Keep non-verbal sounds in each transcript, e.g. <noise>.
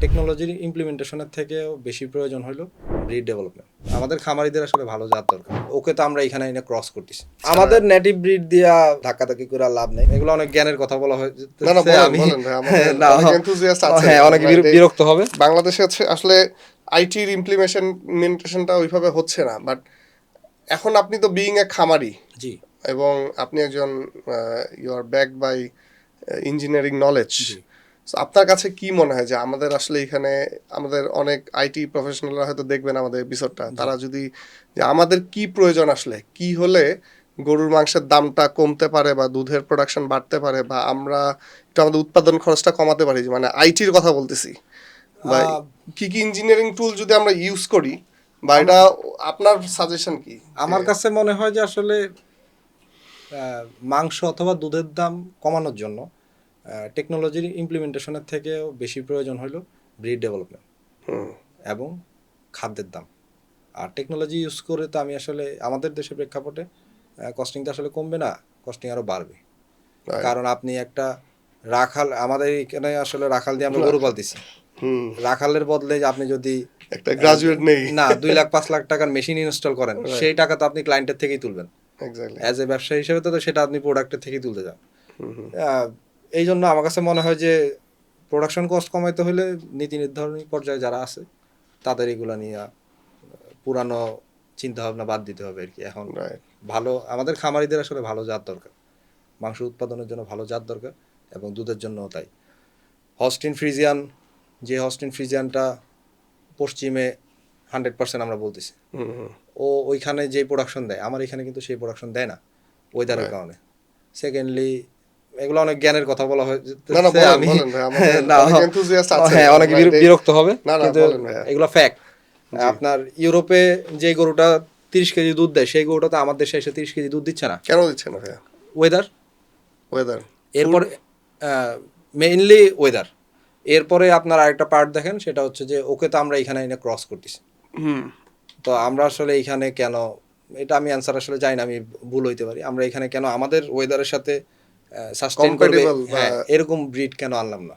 টেকনোলজির ইমপ্লিমেন্টেশনের থেকেও বেশি প্রয়োজন হলো ব্রিড ডেভেলপমেন্ট আমাদের খামারিদের আসলে ভালো জাত দরকার। ওকে তো আমরা এখানে এনে ক্রস করতেছি। আমাদের নেটিভ ব্রিড দিয়া ধাক্কাধাক্কি করে লাভ নেই। এগুলো অনেক জ্ঞানের কথা বলা হয়। না না না, অনেক হ্যাঁ অনেকে Right, এই- বিরক্ত হবে। বাংলাদেশে আসলে আইটির ইমপ্লিমেন্টেশনটা ওইভাবে হচ্ছে না বাট এখন আপনি তো বিইং এ খামারি জি। এবং আপনি একজন you are back by engineering knowledge আপনার কাছে কি মনে হয় যে আমাদের আসলে এখানে আমাদের অনেক আইটি প্রফেশনালরা হয়তো দেখবেন আমাদের এপিসোডটা তারা যদি যে আমাদের কি প্রয়োজন আসলে? কি হলে গরুর মাংসের দামটা কমতে পারে বা দুধের প্রোডাকশন বাড়তে পারে বা আমরা একটু আমাদের উৎপাদন খরচটা কমাতে পারি? মানে আইটির কথা বলতেছি। বা কি কি ইঞ্জিনিয়ারিং টুল যদি আমরা ইউজ করি? বা এটা আপনার সাজেশন কি? আমার কাছে মনে হয় যে আসলে মাংস অথবা দুধের দাম কমানোর জন্য টেকনোলজির ইমপ্লিমেন্টেশনের থেকেও বেশি প্রয়োজন হলো ব্রিড ডেভেলপমেন্ট এবং খাদ্যের দাম। আর টেকনোলজি ইউজ করে তো আমি আসলে আমাদের দেশের প্রেক্ষাপটে কস্টিংটা আসলে কমবে না কস্টিং আরও বাড়বে। কারণ আপনি একটা রাখাল আমাদের এখানে আসলে রাখাল দিয়ে আমরা গরু পালতেছি। রাখালের বদলে আপনি যদি একটা গ্রাজুয়েট নেই। না দুই লাখ পাঁচ লাখ টাকার মেশিন ইনস্টল করেন সেই টাকা তো আপনি ক্লায়েন্টের থেকেই তুলবেন। অ্যাজ এ ব্যবসায়ী হিসেবে তো সেটা আপনি প্রোডাক্টের থেকেই তুলতে যান এই জন্য আমার কাছে মনে হয় যে প্রোডাকশন কস্ট কমাইতে হলে নীতি নির্ধারণী পর্যায়ে যারা আছে তাদের এগুলো নিয়ে পুরানো চিন্তা ভাবনা বাদ দিতে হবে আর কি। এখন ভালো আমাদের খামারিদের আসলে ভালো জাত দরকার। মাংস উৎপাদনের জন্য ভালো জাত দরকার এবং দুধের জন্য তাই। হস্টিন ফ্রিজিয়ান যে হস্টিন ফ্রিজিয়ানটা পশ্চিমে হান্ড্রেড পার্সেন্ট আমরা বলতেছি। ও ওইখানে যে প্রোডাকশন দেয় আমার এখানে কিন্তু সেই প্রোডাকশন দেয় না ওয়েদারের কারণে। সেকেন্ডলি এগুলো অনেক জ্ঞানের কথা বলা হয়। <laughs> অনেক হ্যাঁ অনেকে বিরক্ত হবে কিন্তু এগুলো ফ্যাক্ট আপনার ইউরোপে যে গরুটা তিরিশ কেজি দুধ দেয় সেই গরুটা তো আমার দেশে এসে তিরিশ কেজি দুধ দিচ্ছে না। কেন দিচ্ছে না ভাইয়া? ওয়েদার ওয়েদার এরপর মেইনলি ওয়েদার এরপরে আপনার আরেকটা পার্ট দেখেন সেটা হচ্ছে যে ওকে তো আমরা এখানে এনে ক্রস করতেছি। হুম। তো আমরা আসলে এখানে কেন এটা আমি অ্যান্সার আসলে জানি না আমি ভুল হইতে পারি। আমরা এখানে কেন আমাদের ওয়েদারের সাথে করবে। হ্যাঁ এরকম ব্রিড কেন আনলাম না?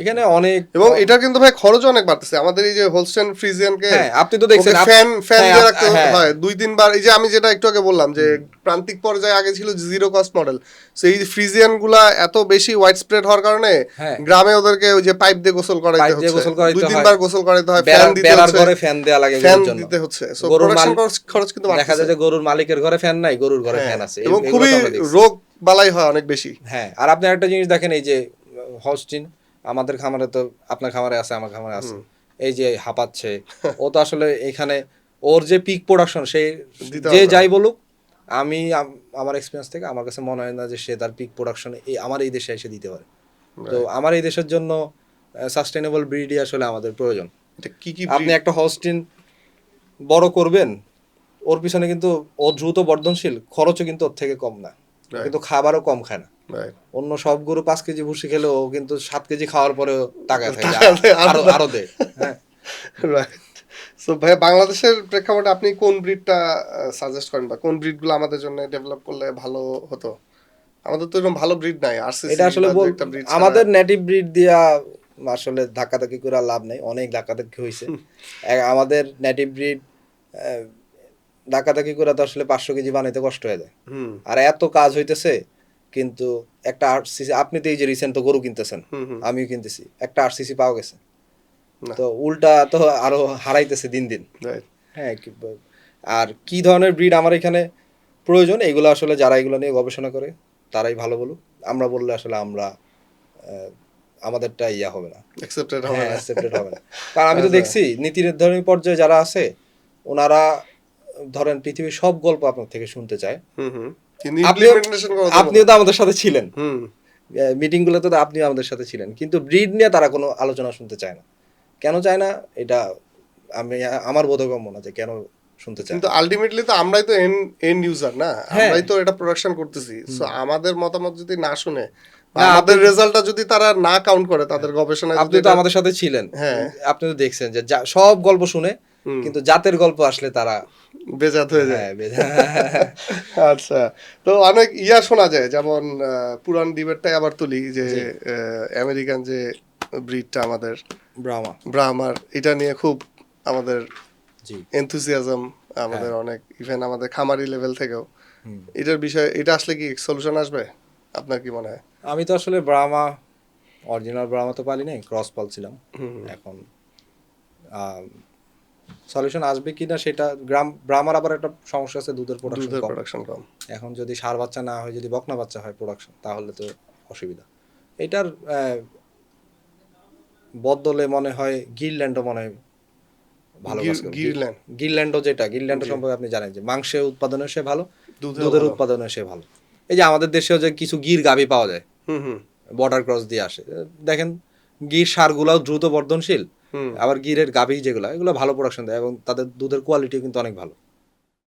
এখানে অনেক এবং এটা কিন্তু ভাই খরচ অনেক বাড়তেছে। আমাদের এই যে হোলস্টেন ফ্রিজিয়ানকে হ্যাঁ, আপনি তো দেখছেন, ফ্যান ফ্যান দিয়ে রাখতে হ্যাঁ। হয়। দুই তিনবার এই যে আমি যেটা একটু আগে বললাম যে প্রান্তিক পর্যায়ে আগে ছিল জিরো কস্ট মডেল সেই ফ্রিজিয়ানগুলা এত বেশি হোয়াইট স্প্রেড হওয়ার কারণে। গ্রামে ওদেরকে ওই যে পাইপ দিয়ে গোসল করাইতে হচ্ছে। দুই। তিনবার গোসল করাইতে হয় ফ্যান দিতে হচ্ছে। ঘরে ফ্যান দেওয়া লাগে ফ্যান দিতে হচ্ছে। সো প্রোডাকশন খরচ কিন্তু দেখা যায় যে গরুর মালিকের ঘরে ফ্যান নাই গরুর ঘরে ফ্যান আছে। এবং খুবই রোগ বালাই হয় অনেক বেশি। হ্যাঁ আর আপনি একটা জিনিস দেখেন এই যে হস্টিন আমাদের খামারে তো আপনার খামারে আছে আমার খামারে আছে। এই যে হাঁপাচ্ছে ও তো আসলে এখানে ওর যে পিক প্রোডাকশন সেই যে যাই বলুক আমি আমার এক্সপিরিয়েন্স থেকে আমার কাছে মনে হয় না যে সে তার পিক প্রোডাকশন এই আমার এই দেশে এসে দিতে পারে। তো আমার এই দেশের জন্য সাস্টেনেবল ব্রিডই আসলে আমাদের প্রয়োজন। কি কি আপনি একটা হস্টিন বড় করবেন ওর পিছনে কিন্তু ও দ্রুত বর্ধনশীল খরচও কিন্তু ওর থেকে কম না. কিন্তু খাবারও কম খায় না। অন্য সব গরু পাঁচ কেজি ভুসি খেলেও কিন্তু সাত কেজি খাওয়ার পরেও টাকা থাকে আরও আরও দেয়। হ্যাঁ। সো ভাই বাংলাদেশের প্রেক্ষাপটে আপনি কোন ব্রিডটা সাজেস্ট করেন বা কোন ব্রিডগুলো আমাদের জন্য ডেভেলপ করলে ভালো হতো? আমাদের তো এরকম ভালো ব্রিড নাই আরসিসি এটা আসলে আমাদের নেটিভ ব্রিড দিয়া আসলে ধাক্কাধাক্কি করে লাভ নাই অনেক ধাক্কাধাক্কি হয়েছে <laughs> আমাদের নেটিভ ব্রিড ধাক্কাধাক্কি করে তো আসলে পাঁচশো কেজি বানাইতে কষ্ট হয়ে যায়। আর এত কাজ হইতেছে কিন্তু একটা আরসিসি আপনি তো এই যে রিসেন্ট তো গরু কিনতেছেন। আমিও কিনতেছি একটা আরসিসি পাওয়া গেছে। তো উল্টা তো আরও হারাইতেছে দিন দিন। হ্যাঁ আর কি ধরনের ব্রিড আমার এখানে প্রয়োজন এগুলো আসলে যারা এগুলো নিয়ে গবেষণা করে তারাই ভালো বলুক। আমরা বললে আসলে আমরা আমাদেরটা ইয়া হবে না। অ্যাকসেপ্টেড হবে হ্যাঁ না। accepted হবে না। কারণ আমি তো আচ্ছা। দেখছি নীতি নির্ধারণী পর্যায়ে যারা আছে ওনারা ধরেন পৃথিবীর সব গল্প আপনার থেকে শুনতে চায়। আপনিও তো আমাদের সাথে ছিলেন। মিটিং গুলোতে তো আপনিও আমাদের সাথে ছিলেন। কিন্তু ব্রিড নিয়ে তারা কোনো আলোচনা শুনতে চায় না। কেন চায় না? এটা আমি আমার বোধগম্য না যে কেন শুনতে চায় কিন্তু আলটিমেটলি তো আমরাই তো এন্ড এন্ড ইউজার না? হ্যাঁ। আমরাই তো এটা প্রোডাকশন করতেছি। সো আমাদের মতামত যদি না শুনে আমাদের রেজাল্টটা যদি তারা না কাউন্ট করে তাদের গবেষণায় আপনি তো আমাদের সাথে ছিলেন। হ্যাঁ। আপনি তো দেখছেন যে সব গল্প শুনে। কিন্তু জাতের গল্প আসলে তারা বেজাত হয়ে যায়। হ্যাঁ, <laughs> আচ্ছা তো অনেক ইয়া শোনা যায় যেমন পুরান ডিবেটটাই আবার তুলি যে আমেরিকান যে ব্রিডটা আমাদের ব্রাহ্মা। ব্রাহ্মার এটা নিয়ে খুব আমাদের এনথুসিয়াজম আমাদের হ্যাঁ। অনেক ইভেন আমাদের খামারি লেভেল থেকেও। এটার বিষয়ে এটা আসলে কি সলিউশন আসবে? আপনার কি মনে হয়? আমি তো আসলে ব্রাহ্মা অরিজিনাল ব্রাহ্মা তো পালি নাই ক্রস পালছিলাম এখন সলিউশন আসবে কিনা সেটা গ্রাম ব্রাহ্মার আবার একটা সমস্যা আছে দুধের প্রোডাকশন প্রোডাকশন কম। এখন যদি সার বাচ্চা না হয় যদি বকনা বাচ্চা হয় প্রোডাকশন তাহলে তো অসুবিধা। এটার বদলে মনে হয় গিরল্যান্ডও মনে হয় ভালো। গিরল্যান্ড? গিরল্যান্ডও যেটা গিরল্যান্ড সম্পর্কে আপনি জানেন যে মাংসের উৎপাদনে সে ভালো দুধের উৎপাদনে সে ভালো। এই যে আমাদের দেশেও যে কিছু গির গাভি পাওয়া যায় হুম হুম। বর্ডার ক্রস দিয়ে আসে। দেখেন গির সারগুলাও দ্রুত বর্ধনশীল। আবার গিরের গাভী যেগুলো, এগুলো ভালো প্রোডাকশন দেয় এবং তাদের দুধের কোয়ালিটিও কিন্তু অনেক ভালো।